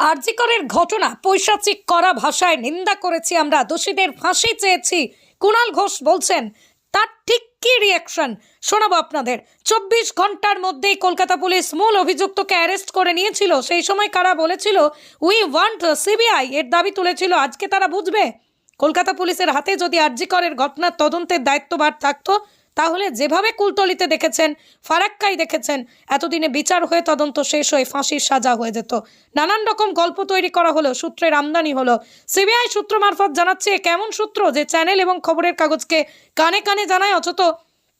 আরজিকরের ঘটনা, পৈশাচিক করা ভাষায় নিন্দা করেছি আমরা, দোষীদের ফাঁসি চেয়েছি, কুণাল ঘোষ বলছেন, তার ঠিক কি রিয়াকশন শোনাবো আপনাদের। চব্বিশ ঘণ্টার মধ্যেই কলকাতা পুলিশ মূল অভিযুক্তকে অ্যারেস্ট করে নিয়েছিল। সেই সময় কারা বলেছিল উই ওয়ান্ট সিবিআই এর দাবি তুলেছিল। আজকে তারা বুঝবে। কলকাতা পুলিশের হাতে যদি আরজিকরের ঘটনার তদন্তের দায়িত্বভার থাকতো তাহলে যেভাবে কুলতলিতে দেখেছেন, ফারাক্কাই দেখেছেন, এতদিনে বিচার হয়ে তদন্ত শেষ হয়ে ফাঁসির সাজা হয়ে যেত। নানান রকম গল্প তৈরি করা হলো, সূত্রের আমদানি হলো। সিবিআই সূত্র মারফত জানাচ্ছে কেমন সূত্র যে চ্যানেল এবং খবরের কাগজকে কানে কানে জানায়, অথচ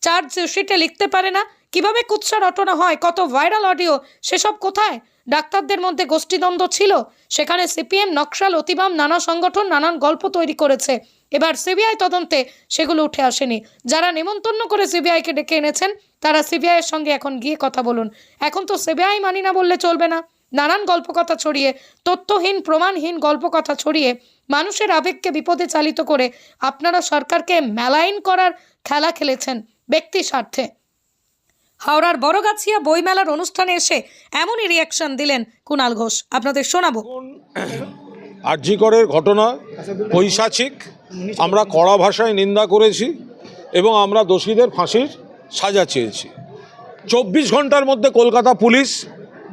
চার্জ শিটে লিখতে পারে না। কীভাবে কুৎসা রটনা হয়, কত ভাইরাল অডিও, সেসব কোথায়? ডাক্তারদের মধ্যে গোষ্ঠীদ্বন্দ্ব ছিল। সেখানে সিপিএম, নকশাল, অতিবাম, নানা সংগঠন নানান গল্প তৈরি করেছে। এবার সিবিআই তদন্তে সেগুলো উঠে আসেনি। যারা নেমন্তন্ন করে সিবিআইকে ডেকে এনেছেন, তারা সিবিআইয়ের সঙ্গে এখন গিয়ে কথা বলুন। এখন তো সিবিআই মানি না বললে চলবে না। নানান গল্পকথা ছড়িয়ে, তথ্যহীন, প্রমাণহীন গল্পকথা ছড়িয়ে মানুষের আবেগকে বিপদে চালিত করে আপনারা সরকারকে মেলাইন করার খেলা খেলেছেন ব্যক্তি স্বার্থে। হাওড়ার বড়গাছিয়া বইমেলার অনুষ্ঠানে এসে এমনই রিয়াকশন দিলেন কুণাল ঘোষ। আপনাদের শোনাবো। আর্যিকরের ঘটনা পৈশাচিক। আমরা কড়া ভাষায় নিন্দা করেছি এবং আমরা দোষীদের ফাঁসির সাজা চেয়েছি। চব্বিশ ঘণ্টার মধ্যে কলকাতা পুলিশ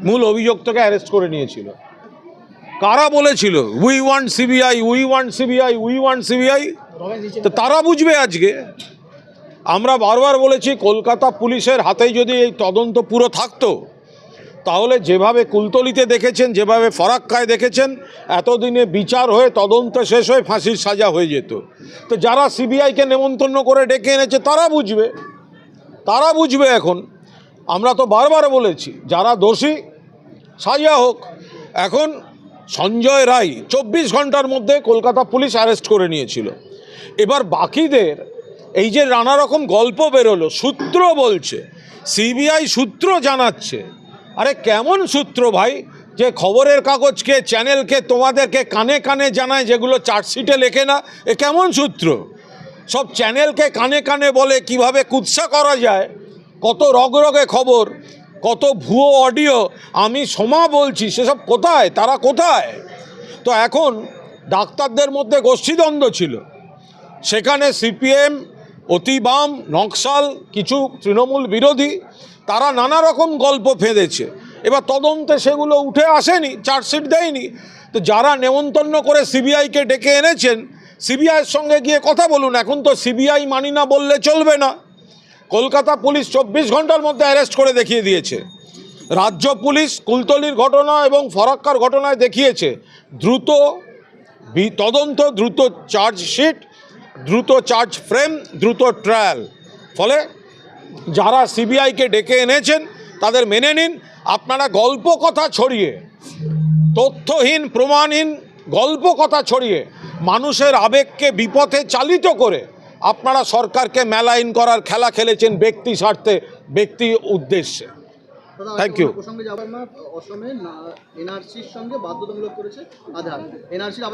মূল অভিযুক্তকে অ্যারেস্ট করে নিয়েছিল। কারা বলেছিল we want CBI we want CBI we want CBI তো তারা বুঝবে আজকে। আমরা বারবার বলেছি কলকাতা পুলিশের হাতে যদি এই তদন্ত পুরো থাকতো তাহলে যেভাবে কুলতলিতে দেখেছেন, যেভাবে ফরাক্কায় দেখেছেন, এতদিনে বিচার হয়ে তদন্ত শেষ হয়ে ফাঁসির সাজা হয়ে যেত। তো যারা সিবিআইকে নেমন্তন্ন করে ডেকে এনেছে, তারা বুঝবে। তারা বুঝবে এখন। আমরা তো বারবার বলেছি, যারা দোষী, সাজা হোক। এখন সঞ্জয় রায় চব্বিশ ঘণ্টার মধ্যে কলকাতা পুলিশ অ্যারেস্ট করে নিয়েছিল। এবার বাকিদের, এই যে নানা রকম গল্প বেরোলো, সূত্র বলছে, সিবিআই সূত্র জানাচ্ছে আরে কেমন সূত্র ভাই? যে খবরের কাগজকে, চ্যানেলকে তোমাদেরকে কানে কানে জানায় যেগুলো চার্জশিটে লেখে না, এ কেমন সূত্র? সব চ্যানেলকে কানে কানে বলে কীভাবে কুৎসা করা যায়? কত রগরগে খবর, কত ভুয়ো অডিও, আমি সমা বলছি, সেসব কোথায়? তারা কোথায়? তো এখন ডাক্তারদের মধ্যে গোষ্ঠীদ্বন্দ্ব ছিল। সেখানে সিপিএম অতিবাম নকশাল, কিছু তৃণমূল বিরোধী, তারা নানা রকম গল্প ফেঁদেছে। এবার তদন্তে সেগুলো উঠে আসেনি, চার্জশিট দেয়নি। তো যারা নেমন্তন্ন করে সিবিআইকে ডেকে এনেছেন, সিবিআইয়ের সঙ্গে গিয়ে কথা বলুন। এখন তো সিবিআই মানি না বললে চলবে না। কলকাতা পুলিশ চব্বিশ ঘণ্টার মধ্যে অ্যারেস্ট করে দেখিয়ে দিয়েছে। রাজ্য পুলিশ কুলতলির ঘটনা এবং ফরাক্কার ঘটনায় দেখিয়েছে। দ্রুত তদন্ত দ্রুত চার্জশিট দ্রুত চার্জ ফ্রেম দ্রুত ট্রায়াল। ফলে যারা সিবিআইকে ডেকে এনেছেন তাদের মেনে নিন আপনারা গল্প কথা ছড়িয়ে তথ্যহীন প্রমাণহীন গল্প কথা ছড়িয়ে মানুষের আবেগকে বিপথে চালিত করে আপনারা সরকারকে মেলাইন করার খেলা খেলেছেন ব্যক্তি স্বার্থে ব্যক্তি উদ্দেশ্যে। থ্যাংক ইউ অসমে এনআরসির সঙ্গে বাধ্যতামূলক করেছে আধার। এনআরসির